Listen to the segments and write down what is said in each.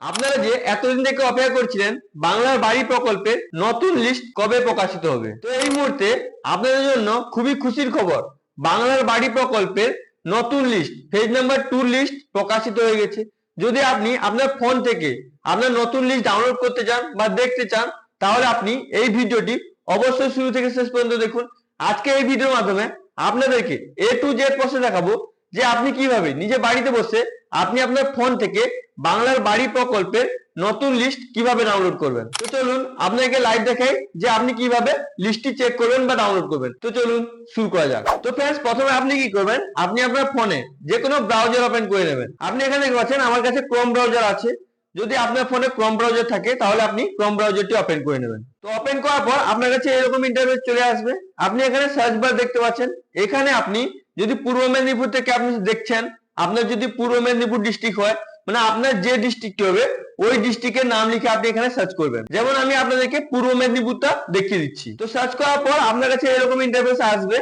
আপনারা যে এতদিন থেকে অপেক্ষা করছিলেন, বাংলার বাড়ি প্রকল্পের নতুন লিস্ট কবে প্রকাশিত হবে? তো এই মুহূর্তে আপনাদের জন্য খুবই খুশির খবর, বাংলার বাড়ি প্রকল্পের নতুন list phase number two list প্রকাশিত হয়ে গেছে। যদি আপনি আপনার ফোন থেকে আপনার নতুন লিস্ট ডাউনলোড করতে চান বা দেখতে চান, তাহলে আপনি এই ভিডিওটি অবশ্যই শুরু থেকে শেষ পর্যন্ত দেখুন। আজকে এই ভিডিওর মাধ্যমে আপনাদেরকে এ টু জেড প্রসেস দেখাবো যে আপনি কীভাবে নিজে বাড়িতে বসে আপনি আপনার ফোন থেকে বাংলার বাড়ি প্রকল্পের নতুন লিস্ট কীভাবে ডাউনলোড করবেন? তো চলুন আপনাকে লাইভ দেখাই যে আপনি কীভাবে লিস্টটি চেক করবেন বা ডাউনলোড করবেন। তো চলুন শুরু করা যাক। তো ফ্রেন্ডস প্রথমে আপনি কি করবেন? আপনি আপনার ফোনে যে কোনো ব্রাউজার ওপেন করে নেবেন। আপনি এখানে দেখতে পাচ্ছেন আমার কাছে ক্রোম ব্রাউজার আছে। যদি আপনার ফোনে ক্রোম ব্রাউজার থাকে, তাহলে আপনি ক্রোম ব্রাউজারটি ওপেন করে নেবেন। তো ওপেন করার পর আপনার কাছে এরকম ইন্টারফেস চলে আসবে। আপনি এখানে সার্চ বার দেখতে পাচ্ছেন। এখানে আপনি যদি পূর্ব মেদিনীপুর থেকে আপনি দেখছেন, আপনার যদি পূর্ব মেদিনীপুর ডিস্ট্রিক্ট হয় মানে আপনার যে ডিস্ট্রিক্ট হবে, ওই ডিস্ট্রিক্টের নাম লিখে আপনি এখানে সার্চ করবেন। যেমন আমি আপনাদেরকে পূর্ব মেদিনীপুরটা দেখিয়ে দিচ্ছি। তো সার্চ করার পর আপনার কাছে এরকম ইন্টারফেস আসবে।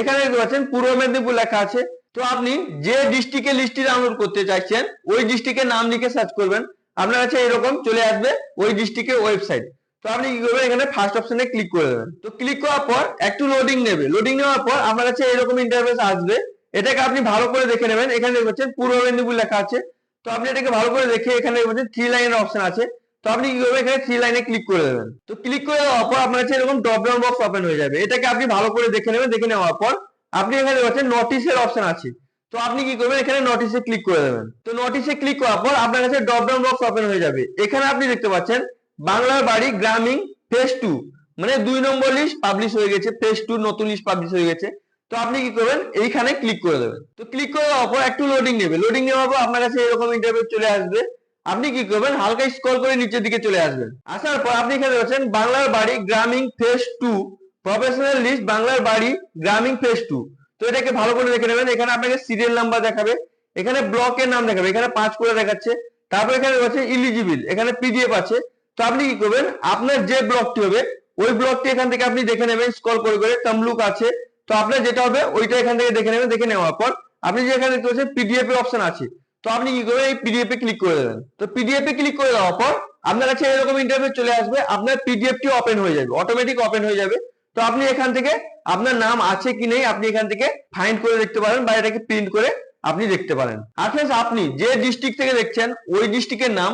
এখানে দেখতে পাচ্ছেন, পূর্ব মেদিনীপুর লেখা আছে। তো আপনি যে ডিস্ট্রিক্টের লিস্টটি ডাউনলোড করতে চাইছেন, ওই ডিস্ট্রিক্টের নাম লিখে সার্চ করবেন। আপনার কাছে এরকম চলে আসবে, ওই ডিস্ট্রিক্টের ওয়েবসাইট তো আপনি কি করবেন? এখানে ফার্স্ট অপশনে ক্লিক করে দেবেন। তো ক্লিক করার পর একটু লোডিং নেবে। লোডিং নেওয়ার পর আমার কাছে এরকম ইন্টারফেস আসবে। এটাকে আপনি ভালো করে দেখে নেবেন। এখানে পাচ্ছেন পূর্ব মেদিনীপুর লেখা আছে। তো আপনি এটাকে ভালো করে দেখে এখানে পাচ্ছেন থ্রি লাইনের অপশন আছে। তো আপনি কি করবেন? এখানে থ্রি লাইনে ক্লিক করে দেবেন। তো ক্লিক করে দেওয়ার পর আপনার কাছে এরকম ড্রপ ডাউন বক্স ওপেন হয়ে যাবে। এটাকে আপনি ভালো করে দেখে নেবেন। দেখে নেওয়ার পর আপনি এখানে পাচ্ছেন নোটিশের অপশন আছে। তো আপনি কি করবেন? এখানে নোটিশে ক্লিক করে দেবেন। তো নোটিশে ক্লিক করার পর আপনার কাছে ড্রপ ডাউন বক্স ওপেন হয়ে যাবে। এখানে আপনি দেখতে পাচ্ছেন বাংলার বাড়ি গ্রামীণ ফেস টু মানে দুই নম্বর লিস্ট পাবলিশ হয়ে গেছে ফেস টু নতুন লিস্ট পাবলিশ হয়ে গেছে। তো আপনি কি করবেন? এইখানে ক্লিক করে দেবেন। তো ক্লিক করে দেওয়ার পর একটু লোডিং নেবে। লোডিং নেওয়ার পর আপনার কাছে এরকম ইন্টারভিউ চলে আসবে। আপনি কি করবেন? হালকা স্ক্রল করে নিচের দিকে চলে আসবেন। আসার পর আপনি এখানে রয়েছেন বাংলার বাড়ি গ্রামীণ ফেস টু প্রফেশনাল লিস্ট বাংলার বাড়ি গ্রামীণ ফেস টু তো এটাকে ভালো করে দেখে নেবেন। এখানে আপনাকে সিরিয়াল নাম্বার দেখাবে। এখানে ব্লকের নাম দেখাবে। এখানে পাঁচ করে দেখাচ্ছে। তারপর এখানে রয়েছে ইলিজিবিল এখানে পিডিএফ আছে। তো আপনি কি করবেন? আপনার যে ব্লকটি হবে, ওই ব্লকটি এখান থেকে আপনি দেখে নেবেন স্কল করে করে তমলুক আছে। তো আপনার যেটা হবে, ওইটা এখান থেকে দেখে নেবেন, দেখে নেওয়ার পর আপনি যে এখানে দেখতে পাচ্ছেন পিডিএফ এর অপশন আছে। তো আপনি কি করবেন, এই পিডিএফ এ ক্লিক করে দেবেন। তো পিডিএফ এ ক্লিক করে দেওয়ার পর আপনার কাছে এরকম ইন্টারভিউ চলে আসবে, আপনার পিডিএফ টি ওপেন হয়ে যাবে অটোমেটিক ওপেন হয়ে যাবে। তো আপনি এখান থেকে আপনার নাম আছে কি নেই, আপনি এখান থেকে ফাইন্ড করে দেখতে পারেন বা এটাকে প্রিন্ট করে আপনি দেখতে পারেন। আর আপনি যে ডিস্ট্রিক্ট থেকে দেখছেন, ওই ডিস্ট্রিক্টের নাম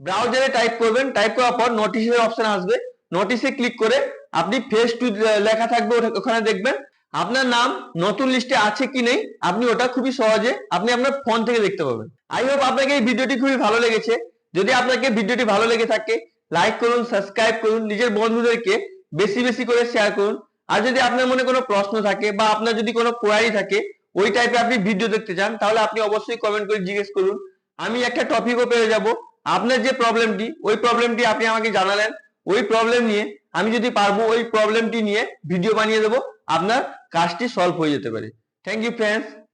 ব্রাউজারে টাইপ করবেন টাইপ করার পর নোটিশের অপশন আসবে। নোটিশে ক্লিক করে আপনি ফেস টু লেখা থাকবে ওখানে দেখবেন। আপনার নাম নতুন লিস্টে আছে কি নেই, আপনি ওটা খুবই সহজে আপনি আপনার ফোন থেকে দেখতে পাবেন আই হোপ আপনাকে এই ভিডিওটি খুবই ভালো লেগেছে। যদি আপনাকে ভিডিওটি ভালো লেগে থাকে লাইক করুন সাবস্ক্রাইব করুন, নিজের বন্ধুদেরকে বেশি বেশি করে শেয়ার করুন। আর যদি আপনার মনে কোনো প্রশ্ন থাকে বা আপনার যদি কোনো কোয়ারি থাকে, ওই টাইপে আপনি ভিডিও দেখতে চান, তাহলে আপনি অবশ্যই কমেন্ট করে জিজ্ঞেস করুন। আমি একটা টপিকও পেয়ে যাব। আপনার যে প্রবলেমটি ওই প্রবলেমটি আপনি আমাকে জানালেন। ওই প্রবলেম নিয়ে আমি যদি পারব, ওই প্রবলেমটি নিয়ে ভিডিও বানিয়ে দেবো। আপনার কাজটি সলভ হয়ে যেতে পারে। Thank you friends